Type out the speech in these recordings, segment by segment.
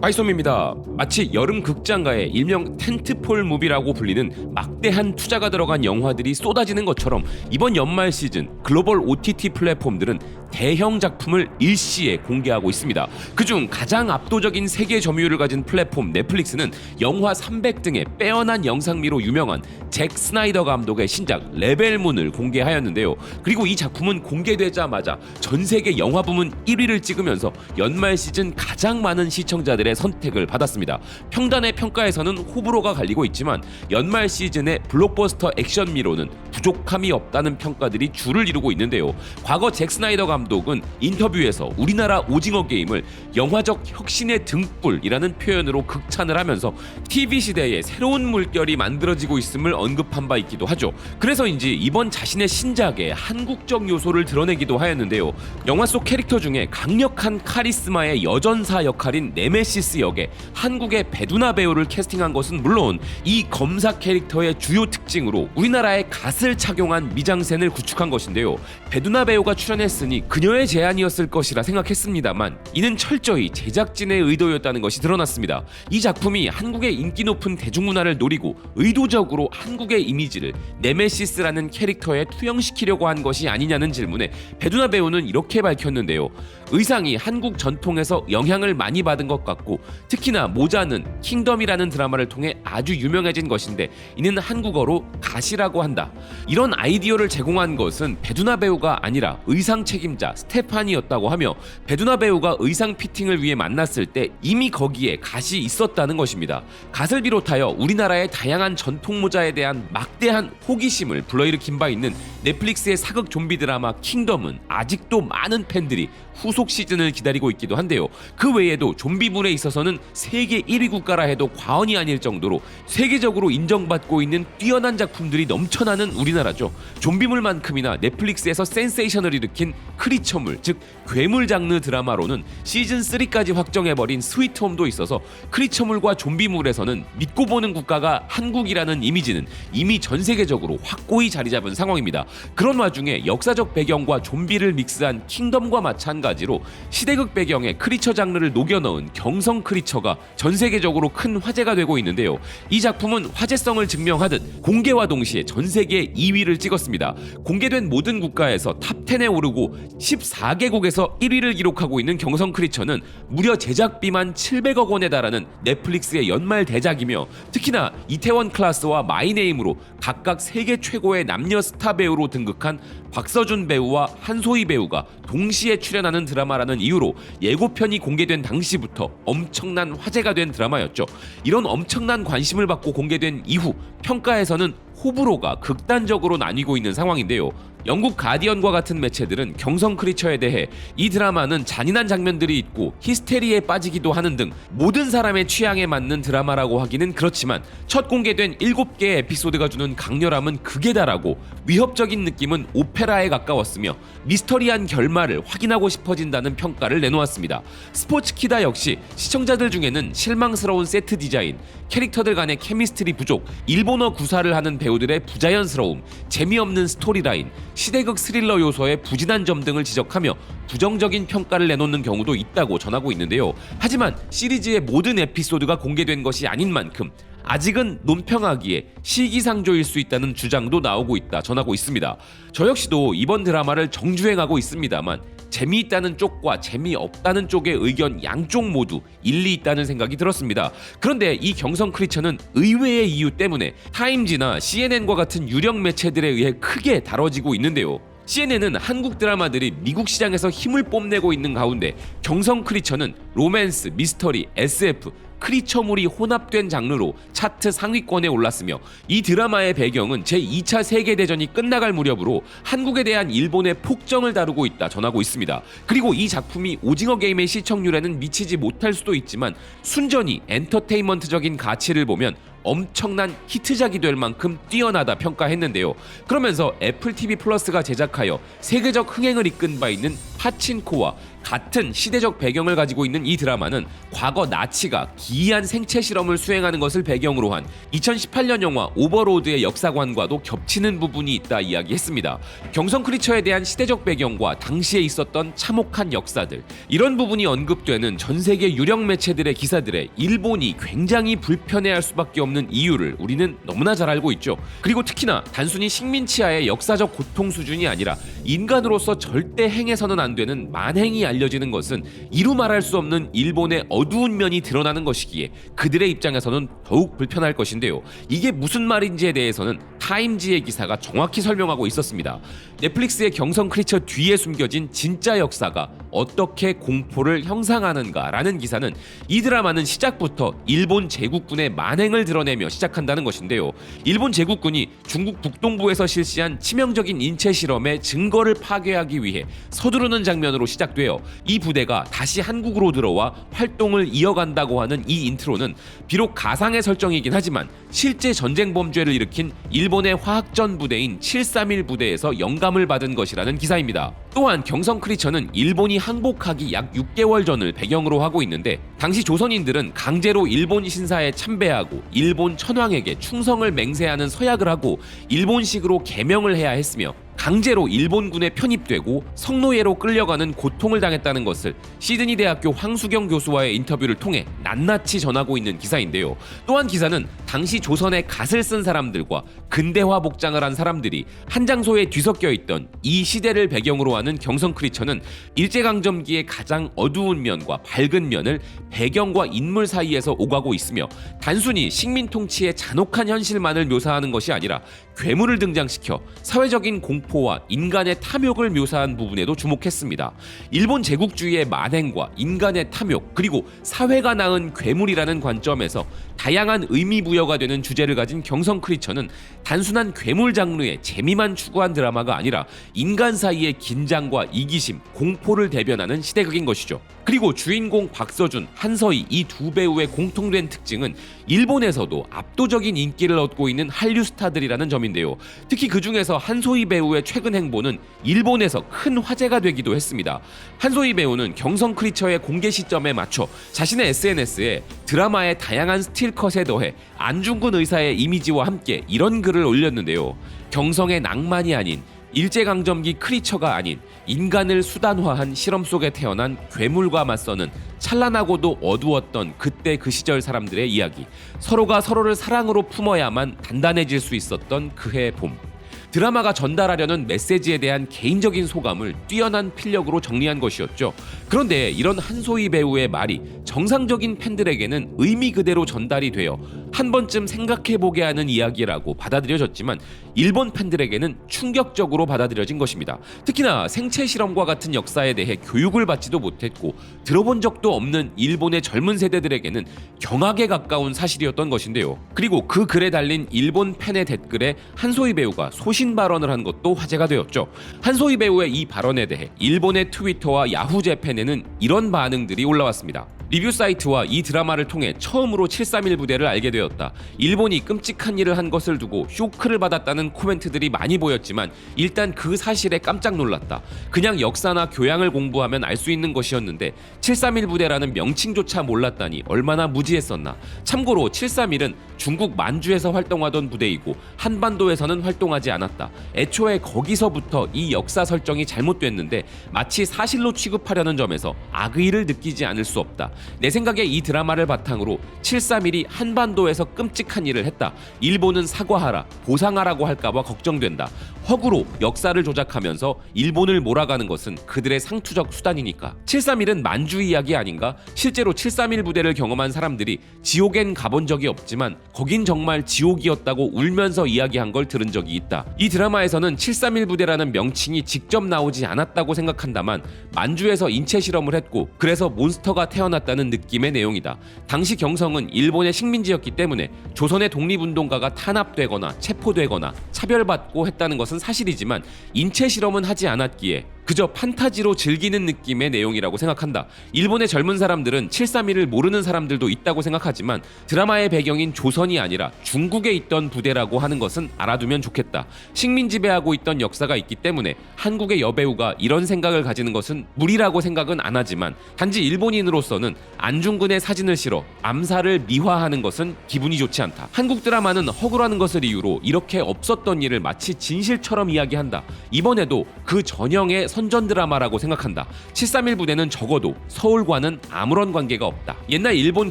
파이솜입니다. 마치 여름 극장가의 일명 텐트폴 무비라고 불리는 막대한 투자가 들어간 영화들이 쏟아지는 것처럼 이번 연말 시즌 글로벌 OTT 플랫폼들은 대형 작품을 일시에 공개하고 있습니다. 그중 가장 압도적인 세계 점유율을 가진 플랫폼 넷플릭스는 영화 300 등의 빼어난 영상미로 유명한 잭 스나이더 감독의 신작 레벨문을 공개하였는데요. 그리고 이 작품은 공개되자마자 전 세계 영화 부문 1위를 찍으면서 연말 시즌 가장 많은 시청자들의 선택을 받았습니다. 평단의 평가에서는 호불호가 갈리고 있지만 연말 시즌의 블록버스터 액션미로는 부족함이 없다는 평가들이 줄을 이루고 있는데요. 과거 잭 스나이더 감 독은 인터뷰에서 우리나라 오징어 게임을 영화적 혁신의 등불이라는 표현으로 극찬을 하면서 TV 시대에 새로운 물결이 만들어지고 있음을 언급한 바 있기도 하죠. 그래서인지 이번 자신의 신작에 한국적 요소를 드러내기도 하였는데요. 영화 속 캐릭터 중에 강력한 카리스마의 여전사 역할인 네메시스 역에 한국의 배두나 배우를 캐스팅한 것은 물론 이 검사 캐릭터의 주요 특징으로 우리나라의 갓을 착용한 미장센을 구축한 것인데요. 배두나 배우가 출연했으니 그녀의 제안이었을 것이라 생각했습니다만 이는 철저히 제작진의 의도였다는 것이 드러났습니다. 이 작품이 한국의 인기 높은 대중문화를 노리고 의도적으로 한국의 이미지를 네메시스라는 캐릭터에 투영시키려고 한 것이 아니냐는 질문에 배두나 배우는 이렇게 밝혔는데요. 의상이 한국 전통에서 영향을 많이 받은 것 같고 특히나 모자는 킹덤이라는 드라마를 통해 아주 유명해진 것인데 이는 한국어로 가시라고 한다. 이런 아이디어를 제공한 것은 배두나 배우가 아니라 의상 책임자 스테판이었다고 하며 배두나 배우가 의상 피팅을 위해 만났을 때 이미 거기에 갓이 있었다는 것입니다. 갓을 비롯하여 우리나라의 다양한 전통 모자에 대한 막대한 호기심을 불러일으킨 바 있는 넷플릭스의 사극 좀비 드라마 킹덤은 아직도 많은 팬들이 후속 시즌을 기다리고 있기도 한데요. 그 외에도 좀비물에 있어서는 세계 1위 국가라 해도 과언이 아닐 정도로 세계적으로 인정받고 있는 뛰어난 작품들이 넘쳐나는 우리나라죠. 좀비물만큼이나 넷플릭스에서 센세이션을 일으킨 크리처물, 즉 괴물 장르 드라마로는 시즌 3까지 확정해버린 스위트홈도 있어서 크리처물과 좀비물에서는 믿고 보는 국가가 한국이라는 이미지는 이미 전 세계적으로 확고히 자리 잡은 상황입니다. 그런 와중에 역사적 배경과 좀비를 믹스한 킹덤과 마찬가지로 시대극 배경의 크리처 장르를 녹여 넣은 경성 크리처가 전 세계적으로 큰 화제가 되고 있는데요. 이 작품은 화제성을 증명하듯 공개와 동시에 전 세계 2위를 찍었습니다. 공개된 모든 국가에서 탑 10에 오르고 14개국에서 1위를 기록하고 있는 경성 크리처는 무려 제작비만 700억 원에 달하는 넷플릭스의 연말 대작이며 특히나 이태원 클라스와 마이네임으로 각각 세계 최고의 남녀 스타 배우로 등극한 박서준 배우와 한소희 배우가 동시에 출연하는 드라마라는 이유로 예고편이 공개된 당시부터 엄청난 화제가 된 드라마였죠. 이런 엄청난 관심을 받고 공개된 이후 평가에서는 호불호가 극단적으로 나뉘고 있는 상황인데요. 영국 가디언과 같은 매체들은 경성 크리처에 대해 이 드라마는 잔인한 장면들이 있고 히스테리에 빠지기도 하는 등 모든 사람의 취향에 맞는 드라마라고 하기는 그렇지만 첫 공개된 7개의 에피소드가 주는 강렬함은 극에 달하고 위협적인 느낌은 오페라에 가까웠으며 미스터리한 결말을 확인하고 싶어진다는 평가를 내놓았습니다. 스포츠키다 역시 시청자들 중에는 실망스러운 세트 디자인, 캐릭터들 간의 케미스트리 부족, 일본어 구사를 하는 배우들의 부자연스러움, 재미없는 스토리라인, 시대극 스릴러 요소의 부진한 점 등을 지적하며 부정적인 평가를 내놓는 경우도 있다고 전하고 있는데요. 하지만 시리즈의 모든 에피소드가 공개된 것이 아닌 만큼 아직은 논평하기에 시기상조일 수 있다는 주장도 나오고 있다 전하고 있습니다. 저 역시도 이번 드라마를 정주행하고 있습니다만 재미있다는 쪽과 재미없다는 쪽의 의견 양쪽 모두 일리 있다는 생각이 들었습니다. 그런데 이 경성 크리처는 의외의 이유 때문에 타임지나 CNN과 같은 유력 매체들에 의해 크게 다뤄지고 있는데요. CNN은 한국 드라마들이 미국 시장에서 힘을 뽐내고 있는 가운데 경성 크리처는 로맨스, 미스터리, SF, 크리처물이 혼합된 장르로 차트 상위권에 올랐으며 이 드라마의 배경은 제2차 세계대전이 끝나갈 무렵으로 한국에 대한 일본의 폭정을 다루고 있다 전하고 있습니다. 그리고 이 작품이 오징어 게임의 시청률에는 미치지 못할 수도 있지만 순전히 엔터테인먼트적인 가치를 보면 엄청난 히트작이 될 만큼 뛰어나다 평가했는데요. 그러면서 애플 TV 플러스가 제작하여 세계적 흥행을 이끈 바 있는 파친코와 같은 시대적 배경을 가지고 있는 이 드라마는 과거 나치가 기이한 생체 실험을 수행하는 것을 배경으로 한 2018년 영화 오버로드의 역사관과도 겹치는 부분이 있다 이야기했습니다. 경성 크리처에 대한 시대적 배경과 당시에 있었던 참혹한 역사들 이런 부분이 언급되는 전 세계 유력 매체들의 기사들에 일본이 굉장히 불편해할 수밖에 없는 이유를 우리는 너무나 잘 알고 있죠. 그리고 특히나 단순히 식민치하의 역사적 고통 수준이 아니라 인간으로서 절대 행해서는 안 되는 만행이 알려지는 것은 이루 말할 수 없는 일본의 어두운 면이 드러나는 것이기에 그들의 입장에서는 더욱 불편할 것인데요. 이게 무슨 말인지에 대해서는 타임지의 기사가 정확히 설명하고 있었습니다. 넷플릭스의 경성 크리처 뒤에 숨겨진 진짜 역사가 어떻게 공포를 형상하는가라는 기사는 이 드라마는 시작부터 일본 제국군의 만행을 드러내며 시작한다는 것인데요. 일본 제국군이 중국 북동부에서 실시한 치명적인 인체 실험의 증거를 파괴하기 위해 서두르는 장면으로 시작되어 이 부대가 다시 한국으로 들어와 활동을 이어간다고 하는 이 인트로는 비록 가상의 설정이긴 하지만 실제 전쟁 범죄를 일으킨 일본 의 화학전 부대인 731 부대에서 영감을 받은 것이라는 기사입니다. 또한 경성 크리처는 일본이 항복하기 약 6개월 전을 배경으로 하고 있는데 당시 조선인들은 강제로 일본 신사에 참배하고 일본 천황에게 충성을 맹세하는 서약을 하고 일본식으로 개명을 해야 했으며 강제로 일본군에 편입되고 성노예로 끌려가는 고통을 당했다는 것을 시드니 대학교 황수경 교수와의 인터뷰를 통해 낱낱이 전하고 있는 기사인데요. 또한 기사는 당시 조선에 갓을 쓴 사람들과 근대화 복장을 한 사람들이 한 장소에 뒤섞여 있던 이 시대를 배경으로 하는 경성 크리처는 일제강점기의 가장 어두운 면과 밝은 면을 배경과 인물 사이에서 오가고 있으며 단순히 식민 통치의 잔혹한 현실만을 묘사하는 것이 아니라 괴물을 등장시켜 사회적인 공포 와 인간의 탐욕을 묘사한 부분에도 주목했습니다. 일본 제국주의의 만행과 인간의 탐욕 그리고 사회가 낳은 괴물이라는 관점에서 다양한 의미 부여가 되는 주제를 가진 경성 크리처는 단순한 괴물 장르의 재미만 추구한 드라마가 아니라 인간 사이의 긴장과 이기심, 공포를 대변하는 시대극인 것이죠. 그리고 주인공 박서준, 한서희 이 두 배우의 공통된 특징은 일본에서도 압도적인 인기를 얻고 있는 한류 스타들이라는 점인데요. 특히 그 중에서 한소희 배우의 최근 행보는 일본에서 큰 화제가 되기도 했습니다. 한소희 배우는 경성 크리처의 공개 시점에 맞춰 자신의 SNS에 드라마의 다양한 스틸 컷에 더해 안중근 의사의 이미지와 함께 이런 글을 올렸는데요. 경성의 낭만이 아닌 일제강점기 크리처가 아닌 인간을 수단화한 실험 속에 태어난 괴물과 맞서는 찬란하고도 어두웠던 그때 그 시절 사람들의 이야기. 서로가 서로를 사랑으로 품어야만 단단해질 수 있었던 그해 봄. 드라마가 전달하려는 메시지에 대한 개인적인 소감을 뛰어난 필력으로 정리한 것이었죠. 그런데 이런 한소희 배우의 말이 정상적인 팬들에게는 의미 그대로 전달이 되어 한 번쯤 생각해보게 하는 이야기라고 받아들여졌지만 일본 팬들에게는 충격적으로 받아들여진 것입니다. 특히나 생체 실험과 같은 역사에 대해 교육을 받지도 못했고 들어본 적도 없는 일본의 젊은 세대들에게는 경악에 가까운 사실이었던 것인데요. 그리고 그 글에 달린 일본 팬의 댓글에 한소희 배우가 소신 발언을 한 것도 화제가 되었죠. 한소희 배우의 이 발언에 대해 일본의 트위터와 야후 재팬에는 이런 반응들이 올라왔습니다. 리뷰 사이트와 이 드라마를 통해 처음으로 731 부대를 알게 되었다. 일본이 끔찍한 일을 한 것을 두고 쇼크를 받았다는 코멘트들이 많이 보였지만 일단 그 사실에 깜짝 놀랐다. 그냥 역사나 교양을 공부하면 알 수 있는 것이었는데 731 부대라는 명칭조차 몰랐다니 얼마나 무지했었나. 참고로 731은 중국 만주에서 활동하던 부대이고 한반도에서는 활동하지 않았다. 애초에 거기서부터 이 역사 설정이 잘못됐는데 마치 사실로 취급하려는 점에서 악의를 느끼지 않을 수 없다. 내 생각에 이 드라마를 바탕으로 731이 한반도에서 끔찍한 일을 했다. 일본은 사과하라, 보상하라고 할까봐 걱정된다. 허구로 역사를 조작하면서 일본을 몰아가는 것은 그들의 상투적 수단이니까. 731은 만주 이야기 아닌가? 실제로 731 부대를 경험한 사람들이 지옥엔 가본 적이 없지만 거긴 정말 지옥이었다고 울면서 이야기한 걸 들은 적이 있다. 이 드라마에서는 731 부대라는 명칭이 직접 나오지 않았다고 생각한다만 만주에서 인체 실험을 했고 그래서 몬스터가 태어났다 는 느낌의 내용이다. 당시 경성은 일본의 식민지였기 때문에 조선의 독립운동가가 탄압되거나 체포되거나 차별받고 했다는 것은 사실이지만 인체 실험은 하지 않았기에 그저 판타지로 즐기는 느낌의 내용이라고 생각한다. 일본의 젊은 사람들은 731을 모르는 사람들도 있다고 생각하지만 드라마의 배경인 조선이 아니라 중국에 있던 부대라고 하는 것은 알아두면 좋겠다. 식민 지배하고 있던 역사가 있기 때문에 한국의 여배우가 이런 생각을 가지는 것은 무리라고 생각은 안 하지만 단지 일본인으로서는 안중근의 사진을 실어 암살을 미화하는 것은 기분이 좋지 않다. 한국 드라마는 허구라는 것을 이유로 이렇게 없었던 일을 마치 진실처럼 이야기한다. 이번에도 그 전형의 선전 드라마라고 생각한다. 731 부대는 적어도 서울과는 아무런 관계가 없다. 옛날 일본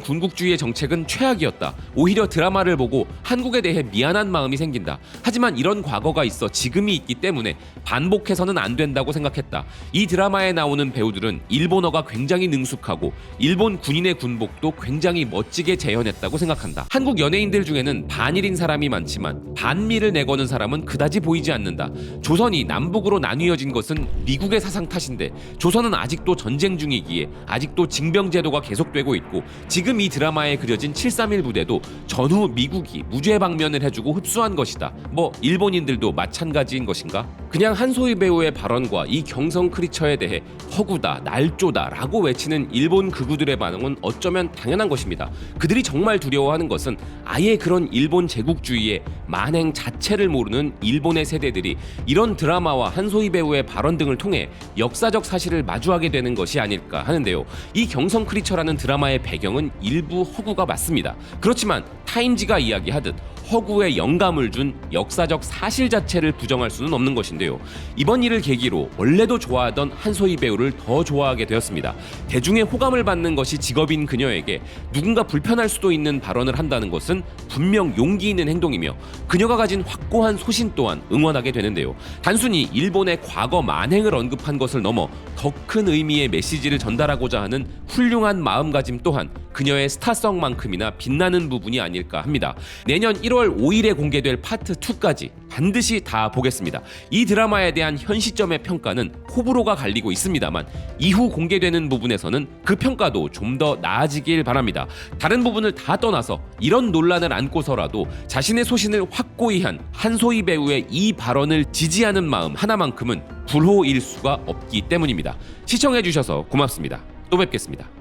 군국주의의 정책은 최악이었다. 오히려 드라마를 보고 한국에 대해 미안한 마음이 생긴다. 하지만 이런 과거가 있어 지금이 있기 때문에 반복해서는 안 된다고 생각했다. 이 드라마에 나오는 배우들은 일본어가 굉장히 능숙하고 일본 군인의 군복도 굉장히 멋지게 재현했다고 생각한다. 한국 연예인들 중에는 반일인 사람이 많지만 반미를 내거는 사람은 그다지 보이지 않는다. 조선이 남북으로 나뉘어진 것은 미 국의 사상 탓인데 조선은 아직도 전쟁 중이기에 아직도 징병 제도가 계속되고 있고 지금 이 드라마에 그려진 731 부대도 전후 미국이 무죄 방면을 해주고 흡수한 것이다. 뭐 일본인들도 마찬가지인 것인가? 그냥 한소희 배우의 발언과 이 경성 크리처에 대해 허구다, 날조다 라고 외치는 일본 극우들의 반응은 어쩌면 당연한 것입니다. 그들이 정말 두려워하는 것은 아예 그런 일본 제국주의의 만행 자체를 모르는 일본의 세대들이 이런 드라마와 한소희 배우의 발언 등을 통해 역사적 사실을 마주하게 되는 것이 아닐까 하는데요. 이 경성 크리처라는 드라마의 배경은 일부 허구가 맞습니다. 그렇지만 타임지가 이야기하듯 허구에 영감을 준 역사적 사실 자체를 부정할 수는 없는 것인데요. 이번 일을 계기로 원래도 좋아하던 한소희 배우를 더 좋아하게 되었습니다. 대중의 호감을 받는 것이 직업인 그녀에게 누군가 불편할 수도 있는 발언을 한다는 것은 분명 용기 있는 행동이며 그녀가 가진 확고한 소신 또한 응원하게 되는데요. 단순히 일본의 과거 만행을 언급한 것을 넘어 더 큰 의미의 메시지를 전달하고자 하는 훌륭한 마음가짐 또한 그녀의 스타성만큼이나 빛나는 부분이 아닐까 합니다. 내년 1월 5일에 공개될 파트 2까지 반드시 다 보겠습니다. 이 드라마에 대한 현 시점의 평가는 호불호가 갈리고 있습니다만 이후 공개되는 부분에서는 그 평가도 좀 더 나아지길 바랍니다. 다른 부분을 다 떠나서 이런 논란을 안고서라도 자신의 소신을 확고히 한 한소희 배우의 이 발언을 지지하는 마음 하나만큼은 불호일 수가 없기 때문입니다. 시청해주셔서 고맙습니다. 또 뵙겠습니다.